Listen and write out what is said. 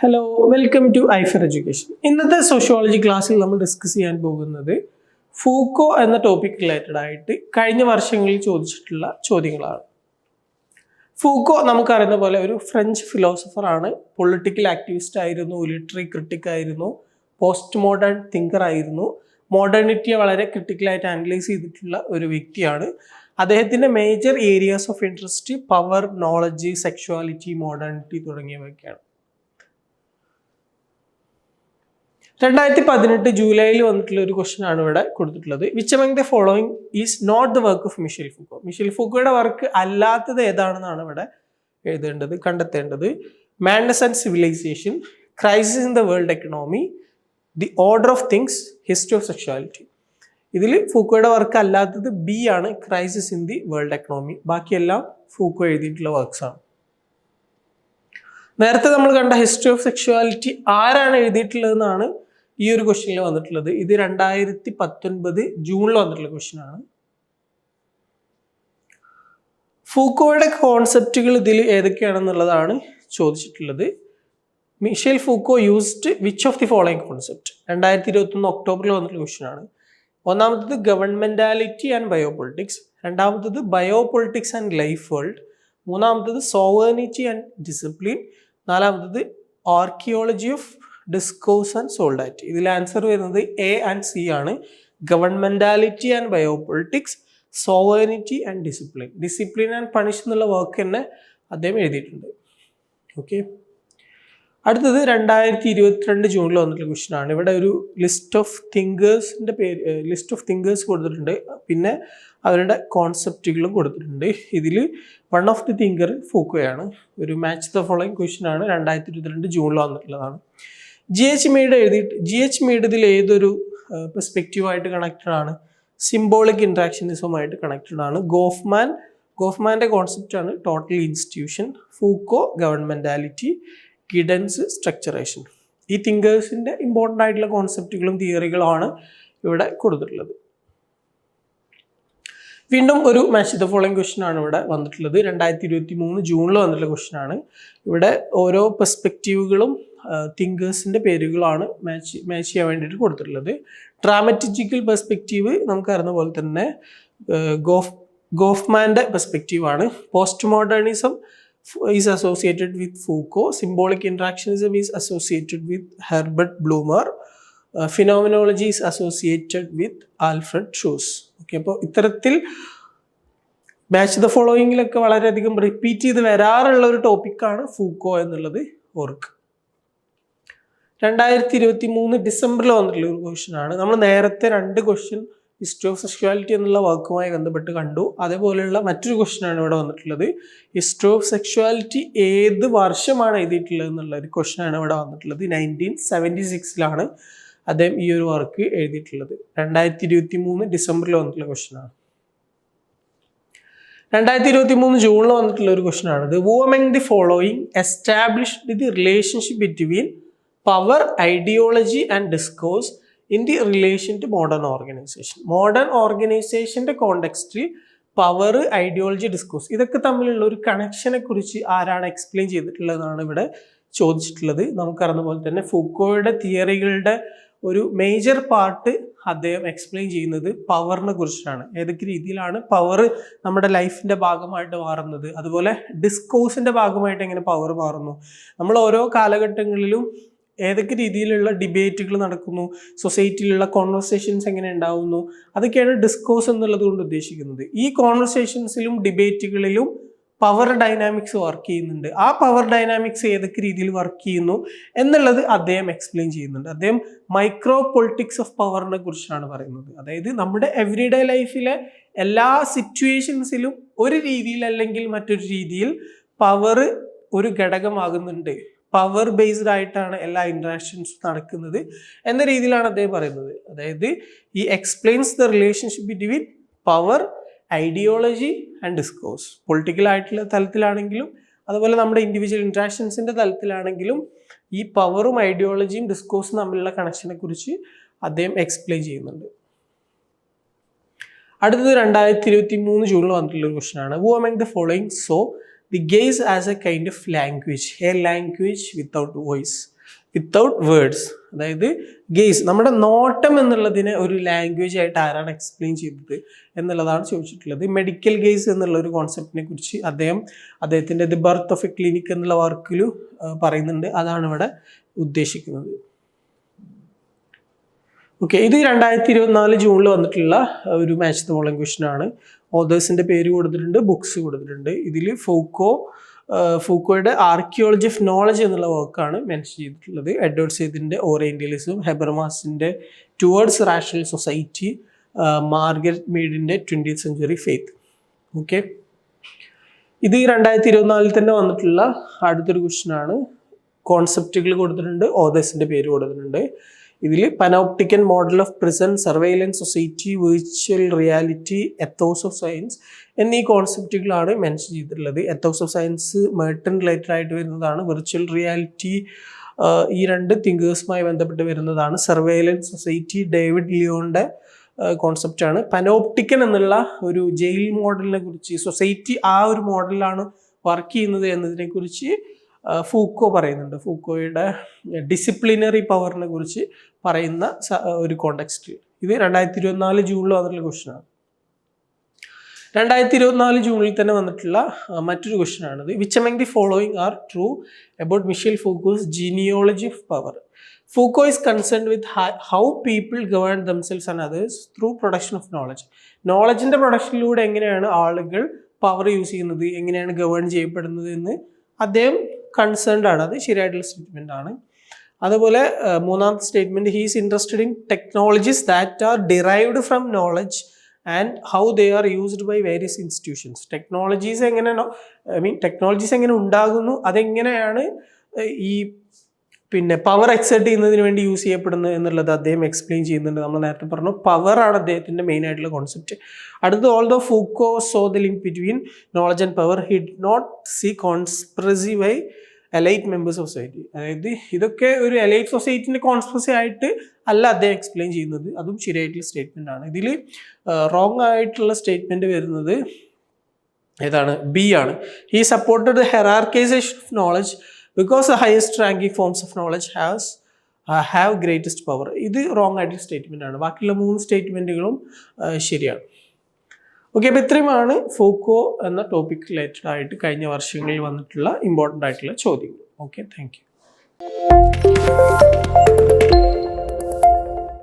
Hello welcome to Aifer education ഇന്നത്തെ sociology ക്ലാസ്സിൽ നമ്മൾ ഡിസ്കസ് ചെയ്യാൻ പോകുന്നത് ഫൂക്കോ എന്ന ടോപ്പിക് റിലേറ്റഡ് ആയിട്ട് കഴിഞ്ഞ വർഷങ്ങളിൽ ചോദിച്ചിട്ടുള്ള ചോദ്യങ്ങളാണ്. ഫൂക്കോ നമുക്കറിയുന്ന പോലെ ഒരു ഫ്രഞ്ച് ഫിലോസഫർ ആണ്. പൊളിറ്റിക്കൽ ആക്ടിവിസ്റ്റ് ആയിരുന്നു ലിറ്ററി ക്രിട്ടിക് ആയിരുന്നു പോസ്റ്റ് മോഡേൺ തിങ്കർ ആയിരുന്നു മോഡേണിറ്റിയെ വളരെ ക്രിട്ടിക്കലായിട്ട് അനലൈസ് ചെയ്തിട്ടുള്ള ഒരു വ്യക്തിയാണ്. അദ്ദേഹത്തിന്റെ major areas of interest power knowledge sexuality modernity തുടങ്ങിയവയൊക്കെയാണ്. രണ്ടായിരത്തി പതിനെട്ട് ജൂലൈയിൽ വന്നിട്ടുള്ള ഒരു ക്വസ്റ്റൻ ആണ് ഇവിടെ കൊടുത്തിട്ടുള്ളത്. Which among the following is not the work of Michel Foucault Michel ഫുക്കോയുടെ work അല്ലാത്തത് ഏതാണെന്നാണ് ഇവിടെ എഴുതേണ്ടത് കണ്ടെത്തേണ്ടത്. Madness and civilization crisis in the world economy the order of things history of sexuality ഇതിൽ ഫൂക്കോയുടെ വർക്ക് അല്ലാത്തത് ബി ആണ് crisis in the world economy ബാക്കിയെല്ലാം ഫൂക്കോ എഴുതിയിട്ടുള്ള വർക്ക്സ് ആണ്. നേരത്തെ നമ്മൾ കണ്ട ഹിസ്റ്ററി ഓഫ് സെക്ഷുവാലിറ്റി ആരാണ് എഴുതിയിട്ടുള്ളതെന്നാണ് ഈ ഒരു ക്വസ്റ്റ്യനിൽ വന്നിട്ടുള്ളത് ഇത് രണ്ടായിരത്തി പത്തൊൻപത് ജൂണിൽ വന്നിട്ടുള്ള ക്വസ്റ്റ്യൻ ആണ്. ഫൂക്കോയുടെ കോൺസെപ്റ്റുകൾ ഇതിൽ ഏതൊക്കെയാണെന്നുള്ളതാണ് ചോദിച്ചിട്ടുള്ളത്. Michel Foucault used which of the following concept രണ്ടായിരത്തി ഇരുപത്തൊന്ന് ഒക്ടോബറിൽ വന്നിട്ടുള്ള ക്വസ്റ്റ്യൻ ആണ്. ഒന്നാമത്തത് ഗവൺമെന്റാലിറ്റി ആൻഡ് ബയോപൊളിറ്റിക്സ് രണ്ടാമത്തത് ബയോപൊളിറ്റിക്സ് ആൻഡ് ലൈഫ് വേൾഡ് മൂന്നാമത്തത് സോവേണിറ്റി ആൻഡ് ഡിസിപ്ലിൻ നാലാമത്തത് archaeology of discourse and Soldat ഇതിൽ ആൻസർ വരുന്നത് എ ആൻഡ് സി ആണ്. Governmentality and bio biopolitics sovereignty and discipline discipline and punish എന്നുള്ള വർക്ക് തന്നെ അദ്ദേഹം എഴുതിയിട്ടുണ്ട്. ഓക്കെ അടുത്തത് രണ്ടായിരത്തി ഇരുപത്തിരണ്ട് ജൂണിൽ വന്നിട്ടുള്ള ക്വസ്റ്റ്യൻ ആണ്. ഇവിടെ ഒരു ലിസ്റ്റ് ഓഫ് തിങ്കേഴ്സിന്റെ പേര് ലിസ്റ്റ് ഓഫ് തിങ്കേഴ്സ് കൊടുത്തിട്ടുണ്ട്. പിന്നെ അവരുടെ കോൺസെപ്റ്റുകളും കൊടുത്തിട്ടുണ്ട്. ഇതിൽ വൺ ഓഫ് ദി തിങ്കർ ഫൂക്കോയാണ് ഒരു മാച്ച് ദ ഫോളോയിങ് ക്വസ്റ്റ്യൻ ആണ്. രണ്ടായിരത്തി ഇരുപത്തിരണ്ട് ജൂണിൽ വന്നിട്ടുള്ളതാണ്. ജി എച്ച് മീഡ് എഴുതിയിട്ട് ജി എച്ച് മീഡ് ഇതിൽ ഏതൊരു പെർസ്പെക്റ്റീവായിട്ട് കണക്റ്റഡ് ആണ്? സിംബോളിക് ഇൻട്രാക്ഷനിസവുമായിട്ട് കണക്റ്റഡ് ആണ്. ഗോഫ്മാൻ ഗോഫ്മാന്റെ കോൺസെപ്റ്റാണ് total institution Foucault governmentality Giddens structuration ഈ തിങ്കേഴ്സിന്റെ ഇമ്പോർട്ടന്റ് ആയിട്ടുള്ള കോൺസെപ്റ്റുകളും തിയറികളുമാണ് ഇവിടെ കൊടുത്തിട്ടുള്ളത്. വീണ്ടും ഒരു മാച്ച് ദ ഫോളോയിങ് ക്വസ്റ്റ്യൻ ആണ് ഇവിടെ വന്നിട്ടുള്ളത്. രണ്ടായിരത്തി ഇരുപത്തി മൂന്ന് ജൂണിൽ വന്നിട്ടുള്ള ക്വസ്റ്റ്യൻ ആണ്. ഇവിടെ ഓരോ പെർസ്പെക്റ്റീവുകളും തിങ്കേഴ്സിന്റെ പേരുകളാണ് മാച്ച് മാച്ച് ചെയ്യാൻ വേണ്ടിയിട്ട് കൊടുത്തിട്ടുള്ളത്. ഡ്രാമറ്റിജിക്കൽ പെർസ്പെക്റ്റീവ് നമുക്കറിയുന്ന പോലെ തന്നെ ഗോഫ് ഗോഫ്മാന്റെ പെർസ്പെക്റ്റീവാണ് post modernism is associated with Foucault symbolic interactionism is associated with Herbert Blumer phenomenology is associated with Alfred shoes okay അപ്പോൾ ഇത്തരത്തിൽ മാച്ച് ദ ഫോളോയിങ്ങിലൊക്കെ വളരെയധികം റിപ്പീറ്റ് ചെയ്ത് വരാറുള്ള ഒരു ടോപ്പിക്കാണ് ഫൂക്കോ എന്നുള്ളത്. ഓർക്ക്. രണ്ടായിരത്തി ഇരുപത്തി മൂന്ന് ഡിസംബറിൽ വന്നിട്ടുള്ള ഒരു ക്വസ്റ്റ്യൻ ആണ്. നമ്മൾ നേരത്തെ രണ്ട് ക്വസ്റ്റ്യൻ ഹിസ്റ്ററി ഓഫ് സെക്ഷുവാലിറ്റി എന്നുള്ള വാക്കുമായി ബന്ധപ്പെട്ട് കണ്ടു. അതേപോലെയുള്ള മറ്റൊരു ക്വസ്റ്റ്യൻ ആണ് ഇവിടെ വന്നിട്ടുള്ളത്. ഹിസ്റ്ററി ഓഫ് സെക്ഷുവാലിറ്റി ഏത് വർഷമാണ് എഴുതിയിട്ടുള്ളത് എന്നുള്ള ഒരു ക്വസ്റ്റ്യൻ ആണ് ഇവിടെ വന്നിട്ടുള്ളത്. നയന്റീൻ സെവന്റി സിക്സിലാണ് അദ്ദേഹം ഈ ഒരു വർക്ക് എഴുതിയിട്ടുള്ളത്. രണ്ടായിരത്തി ഇരുപത്തി മൂന്ന് ഡിസംബറിൽ വന്നിട്ടുള്ള ക്വസ്റ്റ്യൻ ആണ്. രണ്ടായിരത്തി ഇരുപത്തി മൂന്ന് ജൂണിൽ വന്നിട്ടുള്ള ഒരു ഇത് who the following established the relationship between power ideology and discourse in the relation to modern organization modern ഓർഗനൈസേഷന്റെ കോണ്ടെക്സ്റ്റിൽ പവർ ഐഡിയോളജി ഡിസ്കോഴ്സ് ഇതൊക്കെ തമ്മിലുള്ള ഒരു കണക്ഷനെ കുറിച്ച് ആരാണ് എക്സ്പ്ലെയിൻ ചെയ്തിട്ടുള്ളതെന്നാണ് ഇവിടെ ചോദിച്ചിട്ടുള്ളത്. നമുക്കറിയുന്ന പോലെ തന്നെ ഫുക്കോയുടെ തിയറികളുടെ ഒരു മേജർ പാർട്ട് അദ്ദേഹം എക്സ്പ്ലെയിൻ ചെയ്യുന്നത് പവറിനെ കുറിച്ചിട്ടാണ്. ഏതൊക്കെ രീതിയിലാണ് പവർ നമ്മുടെ ലൈഫിന്റെ ഭാഗമായിട്ട് മാറുന്നത്? അതുപോലെ ഡിസ്കോഴ്സിന്റെ ഭാഗമായിട്ട് എങ്ങനെ പവർ മാറുന്നു? നമ്മൾ ഓരോ കാലഘട്ടങ്ങളിലും ഏതൊക്കെ രീതിയിലുള്ള ഡിബേറ്റുകൾ നടക്കുന്നു സൊസൈറ്റിയിലുള്ള കോൺവെർസേഷൻസ് എങ്ങനെ ഉണ്ടാവുന്നു അതൊക്കെയാണ് ഡിസ്കോസ് എന്നുള്ളത് കൊണ്ട് ഉദ്ദേശിക്കുന്നത്. ഈ കോൺവെർസേഷൻസിലും ഡിബേറ്റുകളിലും പവർ ഡൈനാമിക്സ് വർക്ക് ചെയ്യുന്നുണ്ട്. ആ പവർ ഡൈനാമിക്സ് ഏതൊക്കെ രീതിയിൽ വർക്ക് ചെയ്യുന്നു എന്നുള്ളത് അദ്ദേഹം എക്സ്പ്ലെയിൻ ചെയ്യുന്നുണ്ട്. അദ്ദേഹം മൈക്രോ പൊളിറ്റിക്സ് ഓഫ് പവറിനെ കുറിച്ചാണ് പറയുന്നത്. അതായത് നമ്മുടെ എവറിഡേ ലൈഫിലെ എല്ലാ സിറ്റുവേഷൻസിലും ഒരു രീതിയിൽ അല്ലെങ്കിൽ മറ്റൊരു രീതിയിൽ പവർ ഒരു ഘടകമാകുന്നുണ്ട്. പവർ ബേസ്ഡ് ആയിട്ടാണ് എല്ലാ ഇൻട്രാക്ഷൻസും നടക്കുന്നത് എന്ന രീതിയിലാണ് അദ്ദേഹം പറയുന്നത്. അതായത് ഈ explains the relationship between power ideology and discourse political ആയിട്ടുള്ള തലത്തിലാണെങ്കിലും അതുപോലെ നമ്മുടെ ഇൻഡിവിജ്വൽ ഇൻട്രാക്ഷൻസിന്റെ തലത്തിലാണെങ്കിലും ഈ പവറും ഐഡിയോളജിയും ഡിസ്കോഴ്സും തമ്മിലുള്ള കണക്ഷനെ കുറിച്ച് അദ്ദേഹം എക്സ്പ്ലെയിൻ ചെയ്യുന്നുണ്ട്. അടുത്തത് രണ്ടായിരത്തി ഇരുപത്തി മൂന്ന് ജൂണിൽ വന്നിട്ടുള്ള ഒരു ക്വസ്റ്റൻ ആണ്. Who among the following saw the gaze as a kind of language a language without voice without words അതായത് ഗെയ്സ് നമ്മുടെ നോട്ടം എന്നുള്ളതിനെ ഒരു ലാംഗ്വേജ് ആയിട്ട് ആരാണ് എക്സ്പ്ലെയിൻ ചെയ്തത് എന്നുള്ളതാണ് ചോദിച്ചിട്ടുള്ളത്. മെഡിക്കൽ ഗെയ്സ് എന്നുള്ള ഒരു കോൺസെപ്റ്റിനെ കുറിച്ച് അദ്ദേഹം അദ്ദേഹത്തിന്റെ the birth of a clinic എന്നുള്ള വർക്കിൽ പറയുന്നുണ്ട്. അതാണ് ഇവിടെ ഉദ്ദേശിക്കുന്നത്. ഓക്കെ ഇത് രണ്ടായിരത്തി ഇരുപത്തിനാല് ജൂണിൽ വന്നിട്ടുള്ള ഒരു മാച്ച് ദ മോളിംഗ് ക്വസ്റ്റൻ ആണ്. ഓതേഴ്സിന്റെ പേര് കൊടുത്തിട്ടുണ്ട് ബുക്സ് കൊടുത്തിട്ടുണ്ട്. ഇതിൽ ഫൂക്കോ ഫൂക്കോയുടെ ആർക്കിയോളജി ഓഫ് നോളജ് എന്നുള്ള വർക്കാണ് മെൻഷൻ ചെയ്തിട്ടുള്ളത്. എഡ്വേർഡ് സെയ്തിന്റെ ഓറിയന്റലിസം ഹെബർമാസിന്റെ ടുവേർഡ്സ് റാഷണൽ സൊസൈറ്റി മാർഗരറ്റ് മീഡിന്റെ ട്വന്റി സെഞ്ചുറി ഫെയ്ത്ത് ഓക്കെ ഇത് രണ്ടായിരത്തി ഇരുപത്തിനാലിൽ തന്നെ വന്നിട്ടുള്ള അടുത്തൊരു ക്വസ്റ്റൻ ആണ്. കോൺസെപ്റ്റുകൾ കൊടുത്തിട്ടുണ്ട് ഓതേഴ്സിന്റെ പേര് കൊടുത്തിട്ടുണ്ട്. ഇതിൽ panopticon model of prison surveillance society virtual reality ethos of science എന്നീ കോൺസെപ്റ്റുകളാണ് മെൻഷൻ ചെയ്തിട്ടുള്ളത്. Ethos of science Merton related ആയിട്ട് വരുന്നതാണ്. വിർച്വൽ റിയാലിറ്റി ഈ രണ്ട് തിങ്കേഴ്സുമായി ബന്ധപ്പെട്ട് വരുന്നതാണ്. സർവൈലൻസ് സൊസൈറ്റി ഡേവിഡ് ലിയോണിന്റെ കോൺസെപ്റ്റാണ് പനോപ്റ്റിക്കൻ എന്നുള്ള ഒരു ജയിൽ മോഡലിനെ കുറിച്ച് സൊസൈറ്റി ആ ഒരു മോഡലിലാണ് വർക്ക് ചെയ്യുന്നത് എന്നതിനെ കുറിച്ച് ഫൂക്കോ പറയുന്നുണ്ട്. ഫൂക്കോയുടെ ഡിസിപ്ലിനറി പവറിനെ കുറിച്ച് പറയുന്ന ഒരു കോണ്ടെക്സ്റ്റ് ഇത് രണ്ടായിരത്തി ഇരുപത്തിനാല് ജൂണിൽ വന്നിട്ടുള്ള ക്വസ്റ്റനാണ് രണ്ടായിരത്തി ഇരുപത്തിനാല് ജൂണിൽ തന്നെ വന്നിട്ടുള്ള മറ്റൊരു ക്വസ്റ്റൻ ആണിത് which among the following are true about Michel Foucault's genealogy of power Foucault is concerned with how people govern themselves and others through production of knowledge. നോളജിന്റെ പ്രൊഡക്ഷനിലൂടെ എങ്ങനെയാണ് ആളുകൾ പവർ യൂസ് ചെയ്യുന്നത് എങ്ങനെയാണ് ഗവേൺ ചെയ്യപ്പെടുന്നത് എന്ന് അദ്ദേഹം കൺസേൺഡ് ആണ്. അത് ശരിയായിട്ടുള്ള സ്റ്റേറ്റ്മെന്റ് ആണ്. അതുപോലെ മൂന്നാമത്തെ statement he's interested in technologies that are derived from knowledge and how they are used by various institutions technologies എങ്ങനെ ഐ മീൻ ടെക്നോളജീസ് എങ്ങനെ ഉണ്ടാകുന്നു അതെങ്ങനെയാണ് ഈ പിന്നെ പവർ എക്സെർട്ട് ചെയ്യുന്നതിന് വേണ്ടി യൂസ് ചെയ്യപ്പെടുന്നത് എന്നുള്ളത് അദ്ദേഹം എക്സ്പ്ലെയിൻ ചെയ്യുന്നുണ്ട്. നമ്മൾ നേരത്തെ പറഞ്ഞു പവർ ആണ് അദ്ദേഹത്തിന്റെ മെയിൻ ആയിട്ടുള്ള കോൺസെപ്റ്റ് അടുത്ത although Foucault so the link between knowledge and power is not a conspiracy by elite members of society അതായത് ഇതൊക്കെ ഒരു എലൈറ്റ് സൊസൈറ്റിന്റെ കോൺസ്പ്രസി ആയിട്ട് അല്ല അദ്ദേഹം എക്സ്പ്ലെയിൻ ചെയ്യുന്നത്. അതും ശരിയായിട്ടുള്ള സ്റ്റേറ്റ്മെന്റ് ആണ്. ഇതിൽ റോങ് ആയിട്ടുള്ള സ്റ്റേറ്റ്മെന്റ് വരുന്നത് ഏതാണ്? ബി ആണ്. He supported the hierarchization of knowledge because the highest ranking forms of knowledge has have greatest power ഇത് റോങ് ആയിട്ടുള്ള സ്റ്റേറ്റ്മെന്റ് ആണ്. ബാക്കിയുള്ള മൂന്ന് സ്റ്റേറ്റ്മെന്റുകളും ശരിയാണ്. ഓക്കെ അപ്പോൾ ഇത്രയുമാണ് ഫോക്കോ എന്ന ടോപ്പിക് റിലേറ്റഡ് ആയിട്ട് കഴിഞ്ഞ വർഷങ്ങളിൽ വന്നിട്ടുള്ള ഇമ്പോർട്ടന്റ് ആയിട്ടുള്ള ചോദ്യങ്ങൾ. Okay thank you